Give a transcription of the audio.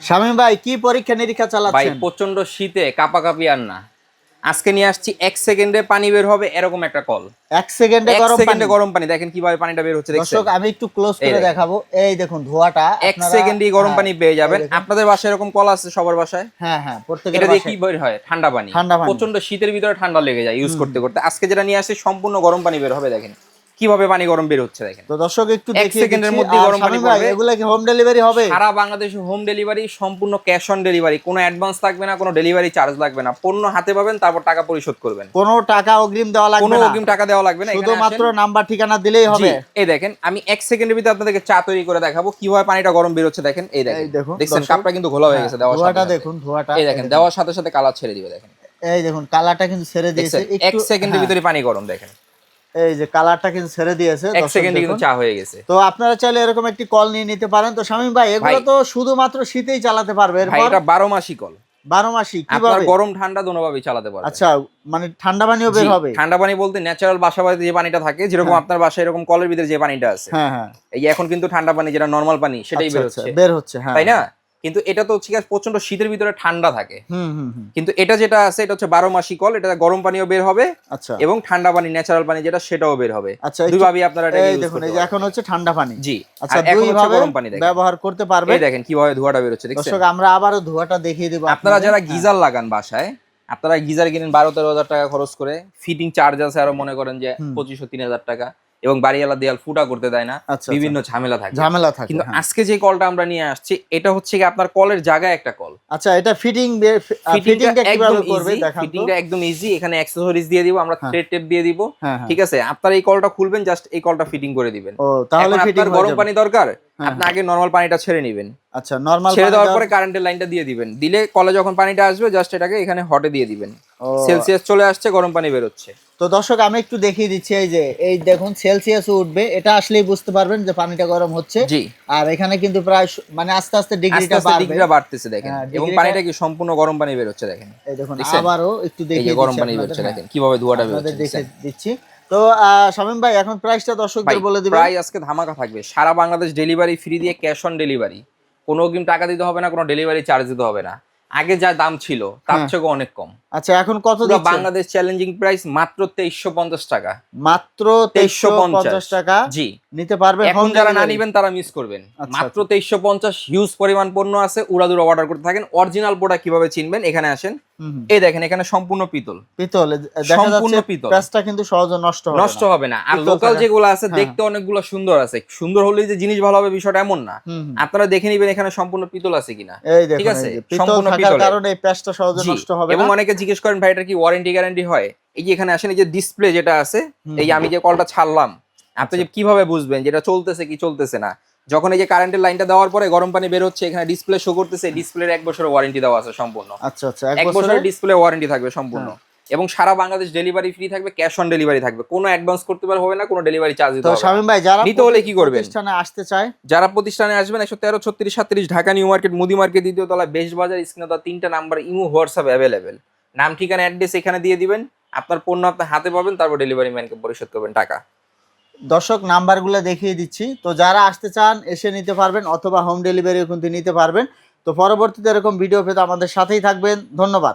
শামীম ভাই কি পরীক্ষা নিরীক্ষা চালাচ্ছেন? ভাই প্রচণ্ড শীতে কাপাকাপি আর না। আজকে নিয়ে আসছি এক সেকেন্ডে পানি বের হবে এরকম একটা কল এক সেকেন্ডে গরম সেকেন্ডে পানি। গরম পানি দেখেন কীভাবে পানিটা বের হচ্ছে দর্শক আমি একটু ক্লোজ করে। দেখাবো। এই দেখুন ধোঁয়াটা এক সেকেন্ডে গরম হ্যাঁ, পানি পেয়ে যাবেন। আপনাদের বাসায় এরকম কল আছে সবার বাসায়? হ্যাঁ হ্যাঁ প্রত্যেকের এটা দিয়ে কি বের হয়? ঠান্ডা পানি। ঠান্ডা পানি। প্রচণ্ড শীতের ভিতরে ঠান্ডা লেগে যায় ইউজ করতে করতে। আজকে যেটা নিয়ে আসছি সম্পূর্ণ গরম পানি বের হবে দেখেন। কীভাবে পানি গরম বের হচ্ছে দেখেন? তো দর্শক একটু এক সেকেন্ডের আর গরম পানি পড়বে। এগুলা কি হোম ডেলিভারি হবে? সারা বাংলাদেশে হোম ডেলিভারি সম্পূর্ণ ক্যাশ অন ডেলিভারি কোনো অ্যাডভান্স লাগবে না কোনো ডেলিভারি চার্জ লাগবে না। পণ্য হাতে পাবেন তারপর টাকা পরিশোধ করবেন। কোনো টাকা অগ্রিম দেওয়া লাগবে না। কোনো অগ্রিম টাকা দেওয়া লাগবে না শুধুমাত্র নাম্বার ঠিকানা দিলেই হবে। এই দেখেন আমি এক সেকেন্ডের ভিতরে আপনাদেরকে চা তৈরি করে দেখাবো কীভাবে পানিটা গরম বের হচ্ছে দেখেন এই দেখেন। দেখুন, দেখছেন কাপটা কিন্তু ঘোলা হয়ে গেছে দেওয়ার সাথে ধোঁয়াটা। দেখুন ধোঁয়াটা এই দেখেন দেওয়ার সাথে সাথে কালার ছেড়ে দিবে দেখেন। এই দেখুন কালারটা কিন্তু ছেড়ে দিয়েছে এক সেকেন্ডের হ্যাঁ, ভিতরে পানি গরম দেখেন। এই যে কালারটা কিন্তু ছেড়ে দিয়েছে এক সেকেন্ডে কিন্তু চা হয়ে গেছে। তো আপনারা চাইলে এরকম একটি কল নিয়ে নিতে পারেন। তো শামীম ভাই এগুলো তো শুধুমাত্র শীতেই চালাতে পারবে। এরপর এটা বারো মাসই কল বারো মাসি আপনার কীভাবে? গরম ঠান্ডা দোনোভাবেই চালাতে পারবেন। আচ্ছা মানে ঠান্ডা পানিও বের হবে? ঠান্ডা পানি বলতে ন্যাচারাল বাসা বাড়িতে যে পানিটা থাকে যেরকম আপনার বাসায় এরকম কলের ভিতরে যে পানিটা আছে। হ্যাঁ হ্যাঁ। এই এখন কিন্তু ঠান্ডা পানি যেটা নর্মাল পানি সেটাই আচ্ছা, বের আচ্ছা, হচ্ছে। বের হচ্ছে হ্যাঁ। তাই না? কিন্তু এটা তো হচ্ছে গিয়ে প্রচণ্ড শীতের ভিতরে ঠান্ডা থাকে। কিন্তু এটা যেটা আছে এটা হচ্ছে বারো মাসি কল এটা গরম পানিও বের হবে আচ্ছা। এবং ঠান্ডা পানি ন্যাচারাল পানি যেটা সেটাও বের হবে। আচ্ছা দুইভাবেই আপনারা দেখুন এই যে এখন হচ্ছে ঠান্ডা পানি। জি আচ্ছা এখন হচ্ছে গরম পানি দেখেন। ব্যবহার করতে পারবে। দেখেন কীভাবে ধোঁয়াটা বের হচ্ছে দেখছেন? দর্শক আমরা আবারও ধোঁয়াটা দেখিয়ে দিব আপনারা যারা হ্যাঁ। গিজার লাগান বাসায় আপনারা গিজার কিনেন বারো তেরো হাজার টাকা খরচ করে ফিটিং চার্জ আছে আরও মনে করেন যে। পঁচিশশো তিন হাজার টাকা। এবং বাড়িওয়ালা দেয়াল ফুটা করতে দেয় না আচ্ছা বিভিন্ন ঝামেলা থাকে। ঝামেলা থাকে কিন্তু হ্যাঁ। আজকে যে কলটা আমরা নিয়ে আসছি এটা হচ্ছে কি আপনার কলের জায়গায় একটা কল। আচ্ছা এটা ফিটিং ফিটিংটা কীভাবে একদম করবে দেখান ফিটিংটা একদম ইজি এখানে অ্যাক্সেসরিজ দিয়ে দিব আমরা হ্যাঁ। থ্রেড টেপ দিয়ে দিব। হ্যাঁ হ্যাঁ। ঠিক আছে? আপনারা এই কলটা খুলবেন জাস্ট এই কলটা ফিটিং করে দিবেন। ও তাহলে ফিটিং গরম পানি দরকার? হ্যাঁ, আপনি আগে নরমাল পানিটা ছেড়ে নেবেন। আচ্ছা নরমাল ছেড়ে দেওয়ার পরে কারেন্টের লাইনটা দিয়ে দিবেন। দিলে কলে যখন পানিটা আসবে জাস্ট এটাকে এখানে হটে দিয়ে দিবেন। সেলসিয়াস চলে আসছে গরম পানি বেরোচ্ছে। তো দর্শক আমি একটু দেখিয়ে দিচ্ছি এই যে এই দেখুন সেলসিয়াস উঠবে। এটা আসলেই বুঝতে পারবেন যে পানিটা গরম হচ্ছে। জি। আর এখানে কিন্তু প্রায় মানে আস্তে আস্তে ডিগ্রিটা বাড়বে। ডিগ্রিটা বাড়তেছে দেখেন। হ্যাঁ, এবং পানিটা কি সম্পূর্ণ গরম পানি বেরোচ্ছে দেখেন। এই দেখুন? আবারও একটু দেখিয়ে গরম পানি বেরোচ্ছে হ্যাঁ, দেখেন কীভাবে ধোয়াটা বেরোচ্ছে দেখে দিচ্ছি। তো আহ, শামীম ভাই এখন প্রাইসটা দর্শকদের বলে দিবেন। ভাই আজকে ধামাকা থাকবে। সারা বাংলাদেশ ডেলিভারি ফ্রি দিয়ে ক্যাশ অন ডেলিভারি কোনো অগ্রিম টাকা দিতে হবে না কোনো ডেলিভারি চার্জ দিতে হবে না। আগে যা দাম ছিল তার হ্যাঁ। থেকে অনেক কম। আচ্ছা এখন কত পুরো দিচ্ছেন বাংলাদেশ চ্যালেঞ্জিং প্রাইস মাত্র তেইশশো পঞ্চাশ টাকা। মাত্র তেইশশো পঞ্চাশ টাকা জি। নিতে পারবে এখন যারা না? নিবেন তারা মিস করবেন। আচ্ছা, মাত্র তেইশশো পঞ্চাশ হিউজ পরিমাণ পণ্য আছে উড়াদুরা অর্ডার করতে থাকেন। অরিজিনাল প্রোডাক্ট কীভাবে চিনবেন? এখানে আসেন। এই দেখেন এখানে সম্পূর্ণ পিতল। পিতল দেখা সম্পূর্ণ যাচ্ছে পিতল। প্যাঁচটা কিন্তু সহজে নষ্ট হবে নষ্ট। হবে না। আর লোকাল যেগুলো আছে হ্যাঁ। দেখতে অনেকগুলো সুন্দর আছে। সুন্দর হলেই যে জিনিস ভালো হবে বিষয়টা এমন না। আপনারা দেখে নিবেন এখানে সম্পূর্ণ পিতল আছে কিনা। এই দেখুন ঠিক আছে, যে, পিতল সম্পূর্ণ কারণে এই প্যাঁচটা সহজে নষ্ট হবে এবং অনেকে জিজ্ঞেস করেন ভাই এটা কি ওয়ারেন্টি গ্যারান্টি হয়? এই যে এখানে আসেন এই যে ডিসপ্লে যেটা আছে এই আমি যে কলটা ছাড়লাম আপনি যে কীভাবে বুঝবেন যেটা চলতেছে কি চলতেছে না? যখন এই যে কারেন্টের লাইনটা দেওয়ার পরে গরম পানি বের হচ্ছে এখানে ডিসপ্লে শো করতেছে ডিসপ্লের এক বছরের ওয়ারেন্টি দেওয়া আছে সম্পূর্ণ। আচ্ছা আচ্ছা এক বছরের? ডিসপ্লে ওয়ারেন্টি থাকবে সম্পূর্ণ। এবং সারা বাংলাদেশ ডেলিভারি ফ্রি থাকবে ক্যাশ অন ডেলিভারি থাকবে। কোনো অ্যাডভান্স করতে পারবে হবে না কোনো ডেলিভারি চার্জ দিতে হবে। শামীম ভাই যারা নিতে হলে কি করবেন? প্রতিষ্ঠানে আসতে চায়? যারা প্রতিষ্ঠানে আসবেন একশো তেরো ছত্রিশ সাতত্রিশ ঢাকা নিউ মার্কেট মুদি মার্কেট দ্বিতীয় তলা বেস্ট বাজার স্ক্রিনে তিনটা নাম্বার ইমো হোয়াটসঅ্যাপ অ্যাভেলেবেল নাম, ঠিকানা অ্যাড্রেস এখানে দিয়ে দিবেন। আপনার পণ্য আপনার হাতে পাবেন, তারপর ডেলিভারি ম্যানকে পরিশোধ করবেন টাকা। দর্শক, নাম্বারগুলো দেখিয়ে দিচ্ছি। তো যারা আসতে চান, এসে নিতে পারবেন অথবা হোম ডেলিভারিও কিন্তু নিতে পারবেন। তো পরবর্তীতে এরকম ভিডিও পেতে আমাদের সাথেই থাকবেন। ধন্যবাদ।